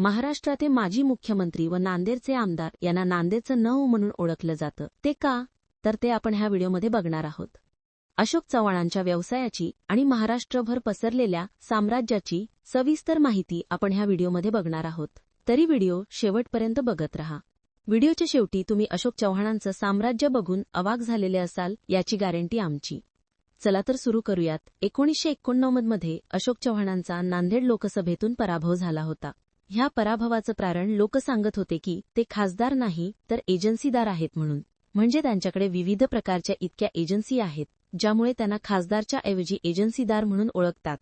महाराष्ट्राचे माजी मुख्यमंत्री व नांदेडचे आमदार यांना नांदेडचं नऊ म्हणून ओळखलं जातं. ते का? तर ते आपण ह्या व्हिडिओमध्ये बघणार आहोत. अशोक चव्हाणांच्या व्यवसायाची आणि महाराष्ट्रभर पसरलेल्या साम्राज्याची सविस्तर माहिती आपण ह्या व्हिडिओमध्ये बघणार आहोत. तरी व्हिडिओ शेवटपर्यंत बघत रहा. व्हिडिओच्या शेवटी तुम्ही अशोक चव्हाणांचं साम्राज्य बघून अवाक झालेले असाल याची गॅरंटी आमची. चला तर सुरू करूयात. एकोणीसशे एकोणनव्वदमध्ये अशोक चव्हाणांचा नांदेड लोकसभेतून पराभव झाला होता. ह्या पराभवाचं कारण लोक सांगत होते की ते खासदार नाही तर एजन्सीदार आहेत म्हणून. म्हणजे त्यांच्याकडे विविध प्रकारच्या इतक्या एजन्सी आहेत ज्यामुळे त्यांना खासदारच्या ऐवजी एजन्सीदार म्हणून ओळखतात.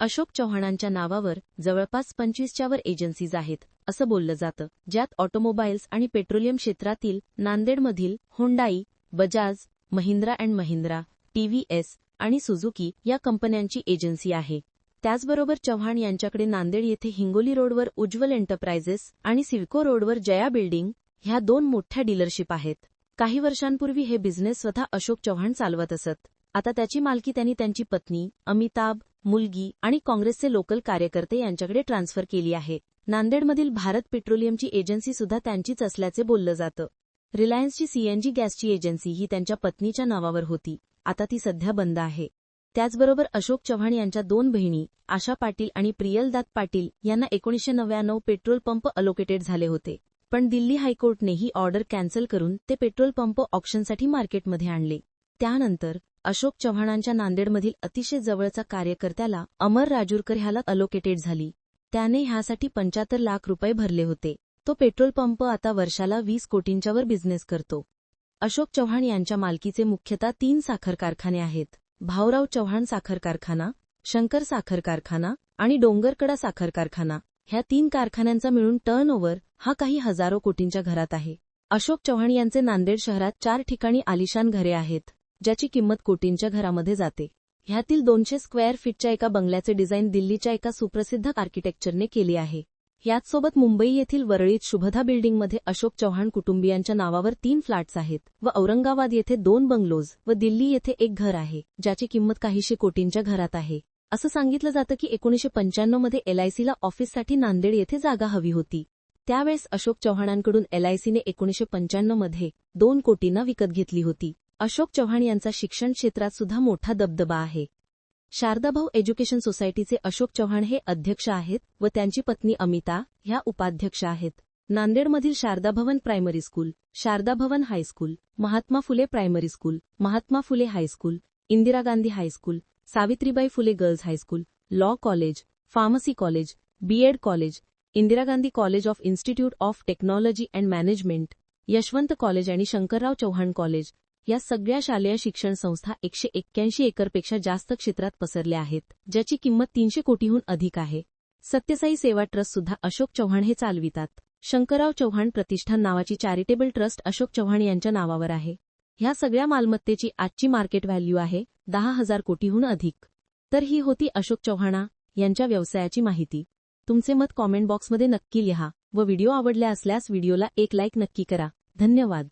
अशोक चव्हाणांच्या नावावर जवळपास पंचवीसच्या वर एजन्सीज आहेत असं बोललं जातं ज्यात ऑटोमोबाईल्स आणि पेट्रोलियम क्षेत्रातील नांदेडमधील Hyundai Bajaj Mahindra and Mahindra TVS आणि सुझुकी या कंपन्यांची एजन्सी आहे. त्याचबरोबर चव्हाण यांच्याकडे नांदेड येथे हिंगोली रोडवर उज्ज्वल एंटरप्राइजेस आणि सिल्को रोडवर जया बिल्डिंग ह्या दोन मोठ्या डीलरशिप आहेत. काही वर्षांपूर्वी हे बिझनेस स्वतः अशोक चव्हाण चालवत असत. आता त्याची मालकी त्यांनी त्यांची पत्नी अमिताभ मुलगी आणि काँग्रेसचे लोकल कार्यकर्ते यांच्याकडे ट्रान्स्फर केली आहे. नांदेडमधील भारत पेट्रोलियमची एजन्सी सुद्धा त्यांचीच असल्याचे बोललं जातं. रिलायन्सची सीएनजी गॅसची एजन्सी ही त्यांच्या पत्नीच्या नावावर होती. आता ती सध्या बंद आहे. त्याचबरोबर अशोक चव्हाण यांच्या दोन बहिणी आशा पाटील आणि प्रियलदात पाटील यांना एकोणीसशे नव्याण्णव पेट्रोल पंप अलोकेटेड झाले होते. पण दिल्ली हायकोर्टने ही ऑर्डर कॅन्सल करून ते पेट्रोल पंप ऑप्शनसाठी मार्केटमध्ये आणले. त्यानंतर अशोक चव्हाणांच्या नांदेडमधील अतिशय जवळचा कार्यकर्त्याला अमर राजूरकर ह्याला अलोकेटेड झाली. त्याने ह्यासाठी पंच्याहत्तर लाख रुपये भरले होते. तो पेट्रोल पंप आता वर्षाला वीस कोटींच्यावर बिझनेस करतो. अशोक चव्हाण यांच्या मालकीचे मुख्यतः तीन साखर कारखाने आहेत. भाऊराव चव्हाण साखर कारखाना शंकर साखर कारखाना आणि डोंगरकडा साखर कारखाना ह्या तीन कारखान्यांचा मिळून टर्नओव्हर हा काही हजारो कोटींच्या घरात आहे. अशोक चव्हाण यांचे नांदेड शहरात चार ठिकाणी आलिशान घरे आहेत ज्याची किंमत कोटींच्या घरामध्ये जाते. ह्यातील दोनशे स्क्वेअर फीटच्या एका बंगल्याचे डिझाईन दिल्लीच्या एका सुप्रसिद्ध आर्किटेक्चरने केली आहे. याचसोबत मुंबई येथील वरळीत शुभदा बिल्डिंगमध्ये अशोक चव्हाण कुटुंबियांच्या नावावर तीन फ्लॅट्स आहेत व औरंगाबाद येथे दोन बंगलोज व दिल्ली येथे एक घर आहे ज्याची किंमत काहीशे कोटींच्या घरात आहे. असं सांगितलं जातं की एकोणीसशे पंच्याण्णवमध्ये एलआयसीला ऑफिससाठी नांदेड येथे जागा हवी होती. त्यावेळेस अशोक चव्हाणांकडून एलआयसीने एकोणीसशे पंच्याण्णवमध्ये दोन कोटींना विकत घेतली होती. अशोक चव्हाण यांचा शिक्षण क्षेत्रात सुद्धा मोठा दबदबा आहे. शारदाभाऊ एज्युकेशन सोसायटीचे अशोक चव्हाण हे अध्यक्ष आहेत व त्यांची पत्नी अमिता ह्या उपाध्यक्ष आहेत. नांदेडमधील Sharada Bhavan primary school Sharada Bhavan high school Mahatma Phule primary school Mahatma Phule high school Indira Gandhi high school Savitribai Phule girls high school law college pharmacy college B Ed college Indira Gandhi college of institute of technology and management Yashwant college आणि Shankarrao Chavan college या सगळ्या शालेय शिक्षण संस्था एकशे एक्क्याऐंशी एकरपेक्षा जास्त क्षेत्रात पसरल्या आहेत ज्याची किंमत तीनशे कोटीहून अधिक आहे. सत्यसाई सेवा ट्रस्ट सुद्धा अशोक चव्हाण हे चालवितात. शंकरराव चव्हाण प्रतिष्ठान नावाची चॅरिटेबल ट्रस्ट अशोक चव्हाण यांच्या नावावर आहे. ह्या सगळ्या मालमत्तेची आजची मार्केट व्हॅल्यू आहे दहा हजार कोटीहून अधिक. तर ही होती अशोक चव्हाणा यांच्या व्यवसायाची माहिती. तुमचे मत कॉमेंट बॉक्समध्ये नक्की लिहा व व्हिडिओ आवडल्या असल्यास व्हिडिओला एक लाईक नक्की करा. धन्यवाद.